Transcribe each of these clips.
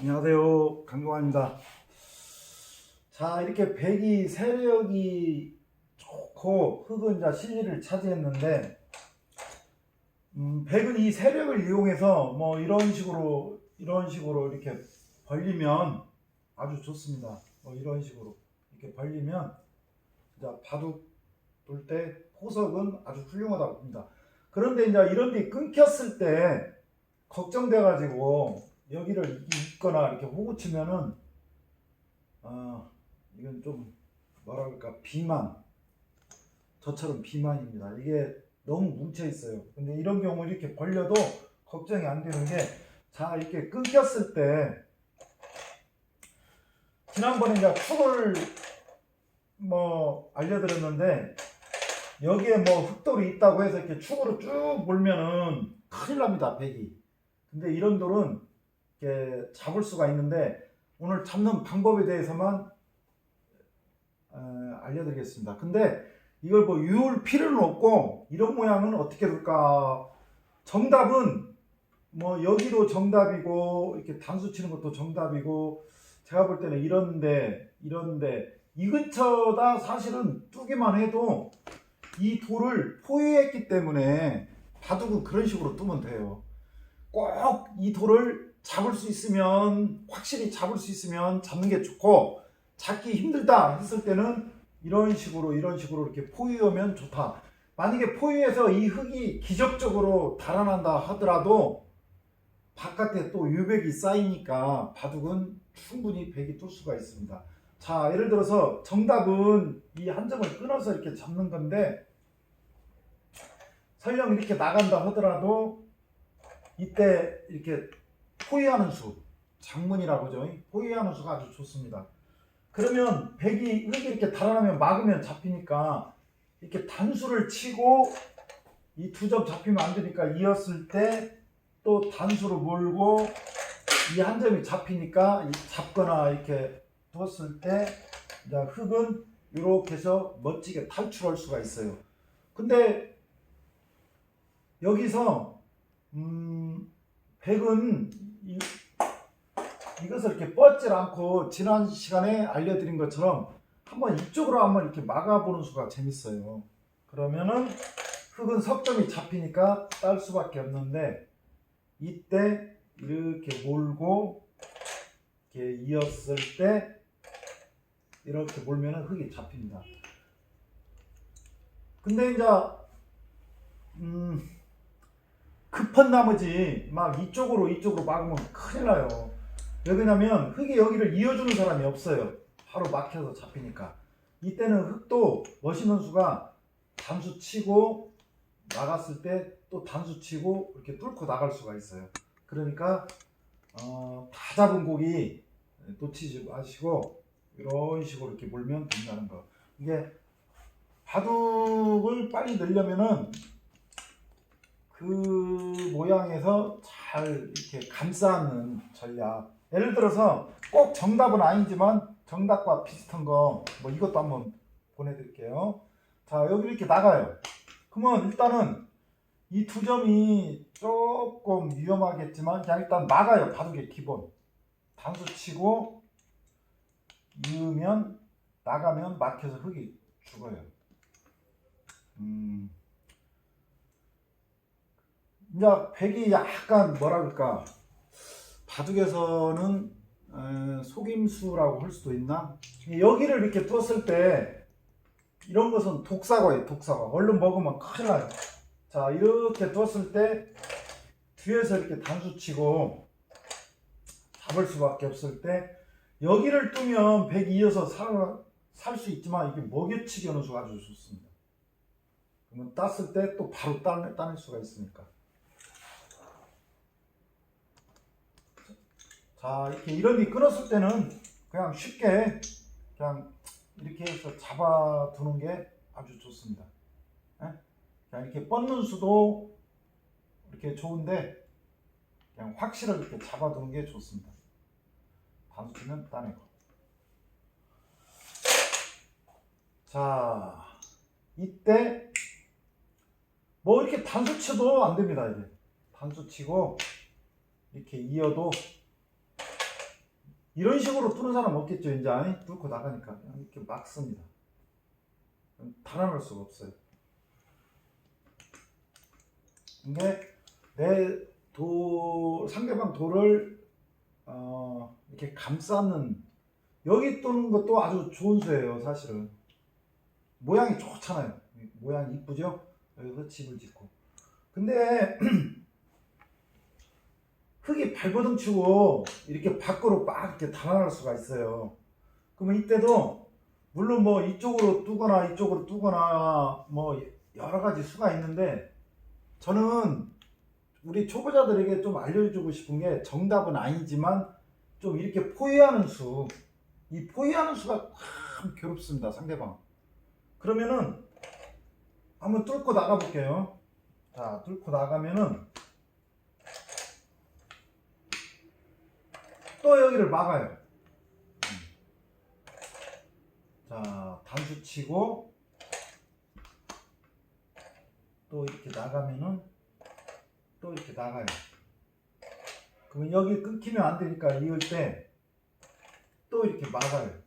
안녕하세요. 강동환입니다. 자, 이렇게 백이 세력이 좋고 흙은 자 실리를 차지했는데, 음, 백은 이 세력을 이용해서 뭐 이런 식으로, 이런 식으로 이렇게 벌리면 아주 좋습니다. 뭐 이런 식으로 이렇게 벌리면, 자, 바둑 돌때 포석은 아주 훌륭하다고 봅니다. 그런데 이제 이런 데 끊겼을 때 걱정돼가지고 여기를 있거나 이렇게 호구 치면은 아 이건 좀 그럴까 비만 저처럼 비만입니다. 이게 너무 뭉쳐 있어요. 근데 이런 경우 이렇게 벌려도 걱정이 안 되는 게 자 이렇게 끊겼을 때 지난번에 이제 축을 뭐 알려드렸는데 여기에 뭐 흑돌이 있다고 해서 이렇게 축으로 쭉 몰면은 큰일 납니다 백이. 근데 이런 돌은 이렇게 잡을 수가 있는데 오늘 잡는 방법에 대해서만 어, 알려드리겠습니다. 근데 이걸 뭐 유울 필요는 없고 이런 모양은 어떻게 될까? 정답은 뭐 여기도 정답이고 이렇게 단수 치는 것도 정답이고 제가 볼 때는 이런데 이런데 이 근처다 사실은 뚜기만 해도 이 돌을 포위했기 때문에 바둑은 그런 식으로 뜨면 돼요. 꼭 이 돌을 잡을 수 있으면 확실히 잡을 수 있으면 잡는 게 좋고 잡기 힘들다 했을 때는 이런 식으로 이런 식으로 이렇게 포위하면 좋다. 만약에 포위해서 이 흙이 기적적으로 달아난다 하더라도 바깥에 또 유백이 쌓이니까 바둑은 충분히 백이 뜰 수가 있습니다. 자, 예를 들어서 정답은 이 한 점을 끊어서 이렇게 잡는 건데 설령 이렇게 나간다 하더라도 이때 이렇게 포위하는 수, 장문이라고 하죠. 포위하는 수가 아주 좋습니다. 그러면 백이 이렇게 달아나면 막으면 잡히니까 이렇게 단수를 치고 이 두 점 잡히면 안 되니까 이었을 때 또 단수로 몰고 이 한 점이 잡히니까 이 잡거나 이렇게 뒀을 때 흙은 이렇게 해서 멋지게 탈출할 수가 있어요. 근데 여기서 음, 백은 이, 이것을 이렇게 뻗질 않고 지난 시간에 알려드린 것처럼 한번 이쪽으로 한번 이렇게 막아보는 수가 재밌어요. 그러면은 흙은 석점이 잡히니까 딸 수밖에 없는데 이때 이렇게 몰고 이렇게 이었을 때 이렇게 몰면은 흙이 잡힙니다. 근데 이제 음, 급한 나머지 막 이쪽으로 이쪽으로 막으면 큰일 나요. 왜 그러냐면 흙이 여기를 이어주는 사람이 없어요. 바로 막혀서 잡히니까. 이때는 흙도 멋있는 수가 단수 치고 나갔을 때 또 단수 치고 이렇게 뚫고 나갈 수가 있어요. 그러니까 어, 다 잡은 고기 놓치지 마시고 이런 식으로 이렇게 몰면 된다는 거. 이게 바둑을 빨리 넣으려면은 그 모양에서 잘 이렇게 감싸는 전략. 예를 들어서 꼭 정답은 아니지만 정답과 비슷한 거 뭐 이것도 한번 보내드릴게요. 자 여기 이렇게 나가요. 그러면 일단은 이 두 점이 조금 위험하겠지만 그냥 일단 막아요. 바둑의 기본. 단수 치고 이으면 나가면 막혀서 흙이 죽어요. 음. 이제 백이 약간 그럴까? 바둑에서는 에, 속임수라고 할 수도 있나? 여기를 이렇게 떴을 때 이런 것은 독사과예요 독사과. 얼른 먹으면 큰일 나요. 자 이렇게 떴을 때 뒤에서 이렇게 단수 치고 잡을 수밖에 없을 때 여기를 뜨면 백이 이어서 살 수 있지만 이게 먹여치기 하는 수가 아주 좋습니다. 그러면 땄을 때 또 바로 따낼 수가 있으니까 자 이렇게 이런이 끊었을 때는 그냥 쉽게 그냥 이렇게 해서 잡아두는 게 아주 좋습니다. 예? 그냥 이렇게 뻗는 수도 이렇게 좋은데 그냥 확실하게 이렇게 잡아두는 게 좋습니다. 단수치면 따내고 자 이때 뭐 이렇게 단수 쳐도 안 됩니다 이제 단수 치고 이렇게 이어도 이런 식으로 뚫는 사람 없겠죠. 이제 아니? 뚫고 나가니까 그냥 이렇게 막 씁니다. 달아날 수가 없어요. 이게 내 도 상대방 돌을 어, 이렇게 감싸는 여기 뚫는 것도 아주 좋은 수예요 사실은. 모양이 좋잖아요. 모양이 이쁘죠? 여기서 집을 짓고. 근데 흙이 발버둥 치고 이렇게 밖으로 막 이렇게 달아날 수가 있어요. 그러면 이때도 물론 뭐 이쪽으로 뚜거나 이쪽으로 뚜거나 뭐 여러 가지 수가 있는데 저는 우리 초보자들에게 좀 알려주고 싶은 게 정답은 아니지만 좀 이렇게 포위하는 수, 이 포위하는 수가 참 괴롭습니다 상대방. 그러면은 한번 뚫고 나가 볼게요. 자, 뚫고 나가면은 또 여기를 막아요. 자, 단수 치고 또 이렇게 나가면은 또 이렇게 나가요. 그러면 여기 끊기면 안 되니까 이을 때 또 이렇게 막아요.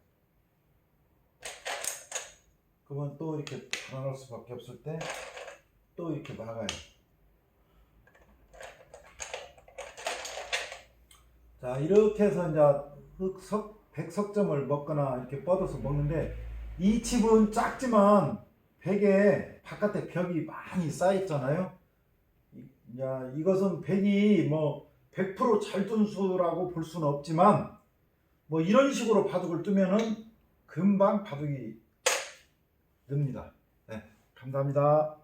그러면 또 이렇게 달아날 수밖에 없을 때 또 이렇게 막아요. 자 이렇게 해서 이제 흑석 백석점을 먹거나 이렇게 뻗어서 먹는데 이 칩은 작지만 벽에 바깥에 벽이 많이 쌓였잖아요. 이- 이제 이것은 벽이 뭐 100%잘 둔 수라고 볼 수는 없지만 뭐 이런 식으로 바둑을 뜨면은 금방 바둑이 늡니다. 네, 감사합니다.